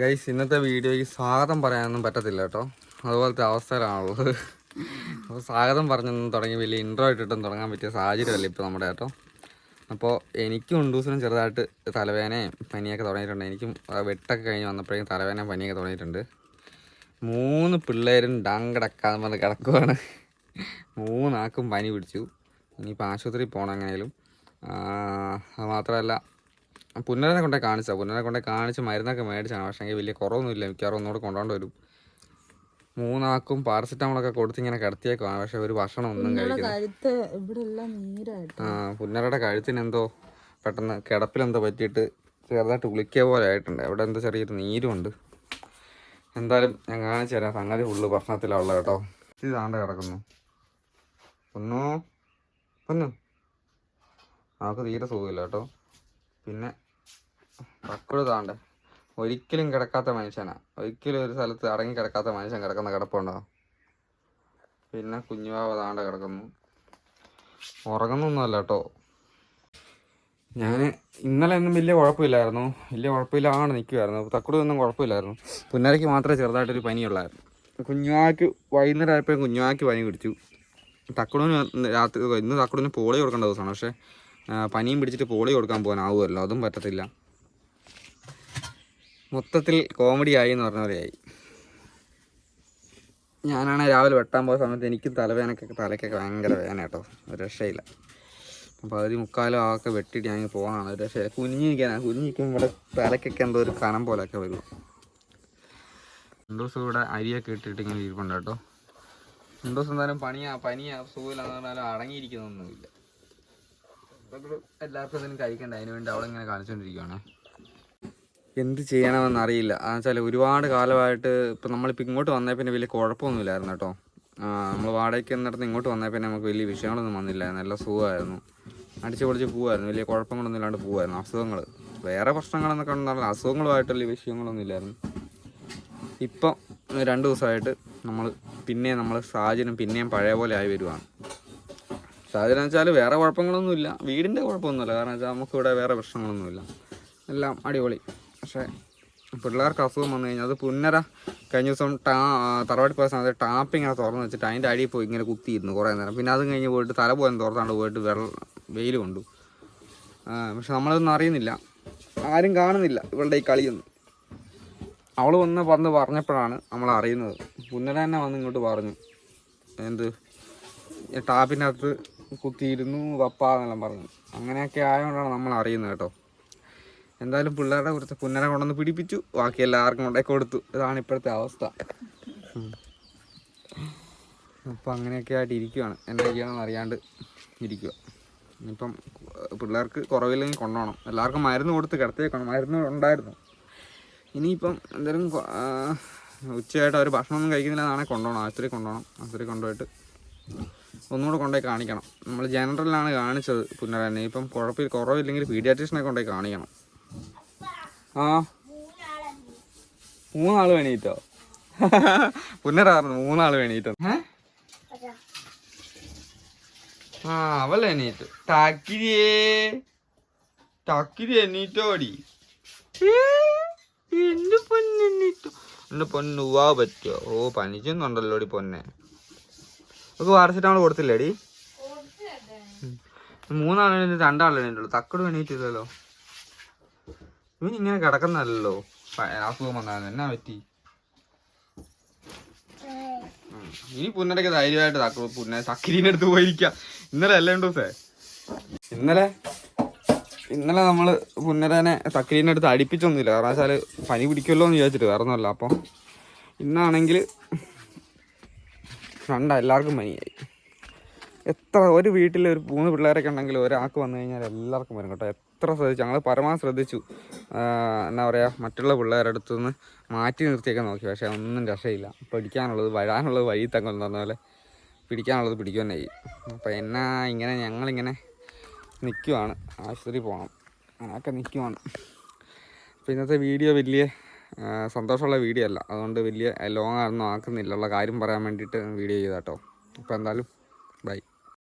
Guys ഇന്നത്തെ വീഡിയോയ്ക്ക് സ്വാഗതം പറയാനൊന്നും പറ്റത്തില്ല കേട്ടോ. അതുപോലത്തെ അവസ്ഥയിലാണുള്ളത്. അപ്പോൾ സ്വാഗതം പറഞ്ഞൊന്നും തുടങ്ങി വലിയ ഇൻട്രോ ഇട്ടിട്ടും തുടങ്ങാൻ പറ്റിയ സാഹചര്യമല്ല ഇപ്പോൾ നമ്മുടെ കേട്ടോ. അപ്പോൾ എനിക്കും ഉണ്ടൂസിനും ചെറുതായിട്ട് തലവേദനയും പനിയൊക്കെ തുടങ്ങിയിട്ടുണ്ട്. എനിക്കും വെട്ടൊക്കെ കഴിഞ്ഞ് വന്നപ്പോഴേക്കും തലവേദനയും പനിയൊക്കെ തുടങ്ങിയിട്ടുണ്ട്. മൂന്ന് പിള്ളേരും ഡങ്കടക്കാതെ വന്ന് കിടക്കുവാണ്. മൂന്നാക്കും പനി പിടിച്ചു. ഇനിയിപ്പോൾ ആശുപത്രിയിൽ പോകണം എങ്ങനെയും അത് മാത്രമല്ല പുന്നരനെ കൊണ്ടേ കാണിച്ചാൽ പുന്നരനെ കൊണ്ടേ കാണിച്ച് മരുന്നൊക്കെ മേടിച്ചാണ്. പക്ഷേ വലിയ കുറവൊന്നുമില്ല. മിക്കവാറും ഒന്നുകൂടെ കൊണ്ടുകൊണ്ട് വരും. മൂന്നാക്കും പാരസെറ്റമോളൊക്കെ കൊടുത്ത് ഇങ്ങനെ കിടത്തിയേക്കുവാണ്. പക്ഷെ ഒരു ഭക്ഷണം ഒന്നും കഴിക്കുന്നു കഴുത്ത് ഇവിടെ എല്ലാം നീരായിട്ട്. ആ പുന്നരയുടെ കഴുത്തിന് എന്തോ പെട്ടെന്ന് കിടപ്പിലെന്തോ പറ്റിയിട്ട് ചെറുതായിട്ട് ഉളിക്കിയ പോലെ ആയിട്ടുണ്ട്. അവിടെ എന്തോ ചെറിയൊരു നീരുമുണ്ട് എന്തായാലും ഞാൻ കാണിച്ചു തരാം. സംഗതി ഫുള്ള് ഭക്ഷണത്തിലുള്ള കേട്ടോ. ഇത് താണ്ട കിടക്കുന്നു. ഒന്നോ ഒന്നു നമുക്ക് തീരെ സുഖമില്ല കേട്ടോ. പിന്നെ പക്വത താണ്ടെ. ഒരിക്കലും കിടക്കാത്ത മനുഷ്യനാ. ഒരിക്കലും ഒരു സ്ഥലത്ത് അടങ്ങി കിടക്കാത്ത മനുഷ്യൻ കിടക്കുന്ന കിടപ്പുണ്ടോ? പിന്നെ കുഞ്ഞുവാവ താണ്ട കിടക്കുന്നു. ഉറങ്ങുന്നൊന്നുമല്ല കേട്ടോ. ഞാൻ ഇന്നലെ ഒന്നും വലിയ കുഴപ്പമില്ലായിരുന്നു. വലിയ കുഴപ്പമില്ലാണ്ട് നിൽക്കുമായിരുന്നു തക്കുടൊന്നും കുഴപ്പമില്ലായിരുന്നു. പുന്നരയ്ക്ക് മാത്രമേ ചെറുതായിട്ടൊരു പനിയുള്ളായിരുന്നു. കുഞ്ഞുവാക്ക് വൈകുന്നേരം ആയപ്പോഴും കുഞ്ഞുവാക്ക് പനി പിടിച്ചു. തക്കുടിന് രാത്രി ഇന്ന് തക്കുടിന് പോളി കൊടുക്കേണ്ട ദിവസമാണ്. പക്ഷേ പനിയും പിടിച്ചിട്ട് പോളി കൊടുക്കാൻ പോകാനാവുമല്ലോ. അതും പറ്റത്തില്ല. മൊത്തത്തിൽ കോമഡിയായി എന്ന് പറഞ്ഞ പോലെയായി ഞാനാണെ രാവിലെ വെട്ടാൻ പോയ സമയത്ത് എനിക്കും തലവേനക്കൊക്കെ തലയ്ക്കൊക്കെ ഭയങ്കര വേദന കേട്ടോ ഒരു രക്ഷയില്ല. അപ്പോൾ അതിൽ മുക്കാലും ആകെ വെട്ടിയിട്ട് ഞാൻ പോകാനാണ് ഒരു രക്ഷയില്ല. കുഞ്ഞിരിക്കാനാണ് കുഞ്ഞിരിക്കുമ്പോൾ ഇവിടെ തലയ്ക്കൊക്കെ എന്തോ ഒരു കനം പോലെയൊക്കെ വരും. രണ്ടു ദിവസം ഇവിടെ അരിയൊക്കെ ഇട്ടിട്ട് ഇങ്ങനെ ഇരിപ്പുണ്ട് കേട്ടോ. രണ്ടു ദിവസം എന്തായാലും പണിയാ പനിയാ സുഖമില്ലാന്ന് പറഞ്ഞാലും അടങ്ങിയിരിക്കുന്നൊന്നുമില്ല. എല്ലാവർക്കും കഴിക്കണ്ട? അതിന് വേണ്ടി അവളിങ്ങനെ കാണിച്ചുകൊണ്ടിരിക്കുകയാണേ എന്ത് ചെയ്യണമെന്ന് അറിയില്ല. എന്ന് വെച്ചാൽ ഒരുപാട് കാലമായിട്ട് ഇപ്പം നമ്മളിപ്പോൾ ഇങ്ങോട്ട് വന്നേ പിന്നെ വലിയ കുഴപ്പമൊന്നുമില്ലായിരുന്നു കേട്ടോ. നമ്മൾ വാടകയ്ക്ക് എന്നിടത്ത് ഇങ്ങോട്ട് വന്നേ പിന്നെ നമുക്ക് വലിയ വിഷയങ്ങളൊന്നും വന്നില്ല നല്ല സുഖമായിരുന്നു. അടിച്ചു പൊളിച്ച് പോവായിരുന്നു. വലിയ കുഴപ്പങ്ങളൊന്നും ഇല്ലാണ്ട് പോവായിരുന്നു. അസുഖങ്ങൾ വേറെ പ്രശ്നങ്ങളെന്നൊക്കെ ഉണ്ടായിരുന്നു അസുഖങ്ങളുമായിട്ട് വലിയ വിഷയങ്ങളൊന്നും ഇല്ലായിരുന്നു. ഇപ്പം രണ്ട് ദിവസമായിട്ട് നമ്മൾ പിന്നെയും നമ്മൾ സാഹചര്യം പിന്നെയും പഴയ പോലെ ആയി വരുവാണ്. സാഹചര്യം എന്ന് വെച്ചാൽ വേറെ കുഴപ്പങ്ങളൊന്നുമില്ല. വീടിന്റെ കുഴപ്പമൊന്നുമില്ല. കാരണം വെച്ചാൽ നമുക്കിവിടെ വേറെ പ്രശ്നങ്ങളൊന്നുമില്ല. എല്ലാം അടിപൊളി. പക്ഷേ പിള്ളേർക്ക് അസുഖം വന്നു കഴിഞ്ഞാൽ അത് പുന്നര കഴിഞ്ഞ ദിവസം ടാ തറവാട്ടി പോയ സമയത്ത് ടാപ്പ് ഇങ്ങനെ തുറന്ന് വെച്ചിട്ട് അതിന്റെ അടിയിൽ പോയി ഇങ്ങനെ കുത്തിയിരുന്നു കുറേ നേരം. പിന്നെ അതും കഴിഞ്ഞ് പോയിട്ട് തല പോയെന്ന് തുറത്താണ്ട് പോയിട്ട് വെള്ളം വെയിൽ കൊണ്ടു. പക്ഷെ നമ്മളതൊന്നും അറിയുന്നില്ല. ആരും കാണുന്നില്ല ഇവളുടെ ഈ കളിയൊന്നും. അവൾ വന്ന് വന്ന് പറഞ്ഞപ്പോഴാണ് നമ്മൾ അറിയുന്നത്. പുന്നര തന്നെ വന്ന് ഇങ്ങോട്ട് പറഞ്ഞു. എന്ത്? ടാപ്പിനകത്ത് കുത്തിയിരുന്നു വപ്പ എന്നെല്ലാം പറഞ്ഞു. അങ്ങനെയൊക്കെ ആയതുകൊണ്ടാണ് നമ്മൾ അറിയുന്നത് കേട്ടോ. എന്തായാലും പിള്ളേരുടെ കുറച്ച് പുന്നര കൊണ്ടുവന്ന് പിടിപ്പിച്ചു. ബാക്കി എല്ലാവർക്കും കൊണ്ടേ കൊടുത്തു. ഇതാണ് ഇപ്പോഴത്തെ അവസ്ഥ. അപ്പം അങ്ങനെയൊക്കെ ആയിട്ട് ഇരിക്കുവാണ്. എന്താ ചെയ്യണമെന്ന് അറിയാണ്ട് ഇരിക്കുക ഇനിയിപ്പം പിള്ളേർക്ക് കുറവില്ലെങ്കിൽ കൊണ്ടുപോകണം. എല്ലാവർക്കും മരുന്ന് കൊടുത്ത് കിടത്തേക്കണം മരുന്ന് ഉണ്ടായിരുന്നു. ഇനിയിപ്പം ആ, ഉച്ചയായിട്ട് അവർ ഭക്ഷണമൊന്നും കഴിക്കുന്നില്ല എന്നാണെങ്കിൽ കൊണ്ടുപോകണം. ആശുപത്രി കൊണ്ടുപോകണം. ആശുപത്രി കൊണ്ടുപോയിട്ട് ഒന്നുകൂടെ കൊണ്ടുപോയി കാണിക്കണം. നമ്മൾ ജനറലിലാണ് കാണിച്ചത് പുനരന്നെ ഇപ്പം കുഴപ്പമില്ല കുറവില്ലെങ്കിൽ പീഡിയാട്രീഷനെ കൊണ്ടുപോയി കാണിക്കണം. ആ. മൂന്നാൾ വേണീറ്റോ പുനരാറിന് മൂന്നാൾ വേണീറ്റോ ആ അവൾ എണീറ്റു. ടാക്കിരിയേ. ടാക്കിരി എണീറ്റോടി. എന്റെ പൊന്നെണീറ്റു? എന്റെ പൊന്ന്? പോവാ പറ്റിയോ? ഓ പനിച്ചൊന്നുണ്ടല്ലോടി പൊന്നെ. നമുക്ക് പാരസെറ്റാമോൾ കൊടുത്തില്ലേടി? മൂന്നാളെ രണ്ടാളെ ഉള്ളൂ. തക്കട് എണീറ്റില്ലല്ലോ. ഇവൻ ഇങ്ങനെ കിടക്കുന്നല്ലോ അസുഖം വന്നായിരുന്നു എന്നാ പറ്റി. ഇനി പുന്നടക്ക് ധൈര്യമായിട്ട് തക്ക പുന്ന തക്കിരീന്റെ അടുത്ത് പോയിരിക്കാം. ഇന്നലെ അല്ലേ ദിവസേ ഇന്നലെ? ഇന്നലെ നമ്മൾ പുന്നരനെ തക്കിരീന്റെ അടുത്ത് അടിപ്പിച്ചൊന്നുമില്ല. കാരണം വെച്ചാൽ പനി പിടിക്കുമല്ലോ എന്ന് വിചാരിച്ചിട്ട് വേറെ ഒന്നുമല്ല അപ്പം ഇന്നാണെങ്കിൽ രണ്ടാ എല്ലാവർക്കും പനിയായി. എത്ര ഒരു വീട്ടിൽ ഒരു മൂന്ന് പിള്ളേരൊക്കെ ഉണ്ടെങ്കിൽ ഒരാൾക്ക് വന്നു കഴിഞ്ഞാൽ എല്ലാവർക്കും വരും കേട്ടോ. എത്ര ശ്രദ്ധിച്ചു. ഞങ്ങൾ പരമാവധി ശ്രദ്ധിച്ചു. എന്താ പറയുക മറ്റുള്ള പിള്ളേരുടെ അടുത്ത് നിന്ന് മാറ്റി നിർത്തിയൊക്കെ നോക്കി. പക്ഷേ ഒന്നും രക്ഷയില്ല. പിടിക്കാനുള്ളത് വരാനുള്ളത് വഴി തങ്ങൾ പറഞ്ഞ പോലെ പിടിക്കാനുള്ളത് പിടിക്കുക ചെയ്യും അപ്പോൾ എന്നാ ഇങ്ങനെ ഞങ്ങളിങ്ങനെ നിൽക്കുവാണ് ആശുപത്രി പോകണം അങ്ങനെയൊക്കെ നിൽക്കുവാണ് അപ്പോൾ ഇന്നത്തെ വീഡിയോ വലിയ സന്തോഷമുള്ള വീഡിയോ അല്ല. അതുകൊണ്ട് വലിയ ലോങ് ആക്കുന്നില്ല. ഉള്ള കാര്യം പറയാൻ വേണ്ടിയിട്ട് വീഡിയോ ചെയ്താട്ടോ. അപ്പോൾ എന്തായാലും ബൈ